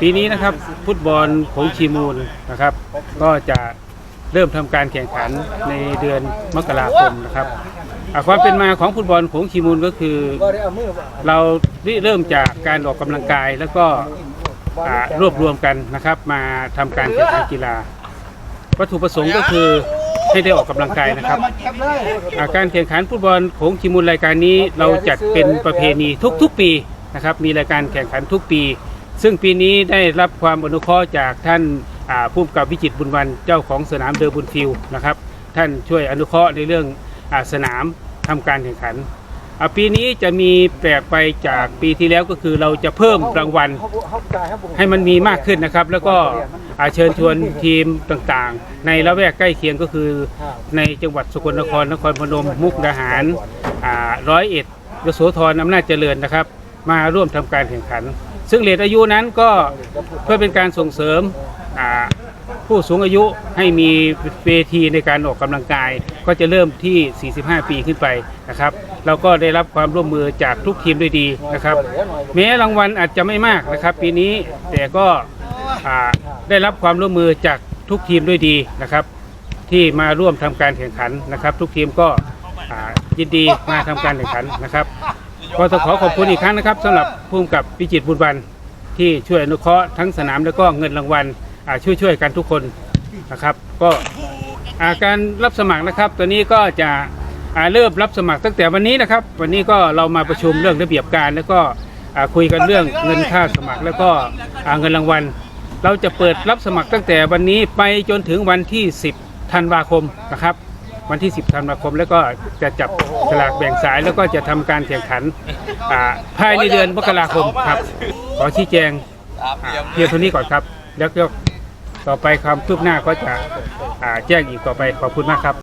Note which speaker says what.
Speaker 1: ปีนี้นะครับฟุตบอลผงชีมูลนะครับ ก็จะเริ่มทำการแข่งขันในเดือนมกราคมนะครับความเป็นมาของฟุตบอลผงชีมูลก็คือ เราเริ่มจากการออกกำลังกายแล้วก็อ่ารวบรวมกันนะครับ มาทำการแข่งขันกีฬา วัตถุประสงค์ก็คือให้ได้ออกกำลังกายนะครับ การแข่งขันฟุตบอลโขงชิมูลรายการนี้เราจัดเป็นประเพณีทุกๆปีนะครับ มีรายการแข่งขันทุกปี ซึ่งปีนี้ได้รับความอนุเคราะห์จากท่านผู้กับวิจิตรบุญวันเจ้าของสนามเดอร์บุญฟิลนะครับ ท่านช่วยอนุเคราะห์ในเรื่องอสนามทำการแข่งขัน ปีนี้จะมีแปลกไปจากปีที่แล้วก็คือเราจะเพิ่มรางวัลให้มันมีมากขึ้นนะครับ แล้วก็เชิญชวนทีมต่างๆ ในละแวกใกล้เคียงก็คือ ในจังหวัดสกลนครนครพนมมุกดาหารร้อยเอ็ดยโสธรอำนาจเจริญนะครับ มาร่วมทำการแข่งขัน ซึ่งเลทอายุนั้นก็เพื่อเป็นการส่งเสริมผู้สูงอายุให้มีเวทีในการออกกำลังกาย ก็จะเริ่มที่ 45 ปีขึ้นไปนะครับเราก็ได้รับความร่วมมือจากทุกทีมด้วยดีนะครับแม้รางวัลอาจจะไม่มากนะครับปีนี้แต่ก็ได้รับความร่วมมือจากทุกทีมด้วยดีนะครับ ที่มาร่วมทำการแข่งขันนะครับ ทุกทีมก็ยินดีมาทำการแข่งขันนะครับ ก็ต้องขอขอบคุณอีกครั้งนะครับสำหรับผู้กำกับพิจิตรบุญวันที่ช่วยอนุเคราะห์ทั้งสนามแล้วก็เงินรางวัลอ่าช่วยๆกันทุกคนนะครับ ก็อ่าการรับสมัครนะครับ ตัวนี้ก็จะอ่าเริ่มรับสมัครตั้งแต่วันนี้นะครับ วันนี้ก็เรามาประชุมเรื่องระเบียบการ แล้วก็อ่าคุยกันเรื่องเงินค่าสมัคร แล้วก็อ่าเงินรางวัล เราจะเปิดรับสมัครตั้งแต่วันนี้ไปจนถึงวันที่ 10ธันวาคมนะครับ วันที่ 10ธันวาคม แล้วก็จะจับสลากแบ่งสายแล้วก็จะทำการแข่งขันอ่าภายในเดือนมกราคมครับ ขอชี้แจงอ่าเพียงเท่านี้ก่อนครับ แล้วก็ต่อไปความคืบหน้าก็จะอ่าแจ้งอีกต่อไปขอบคุณมากครับ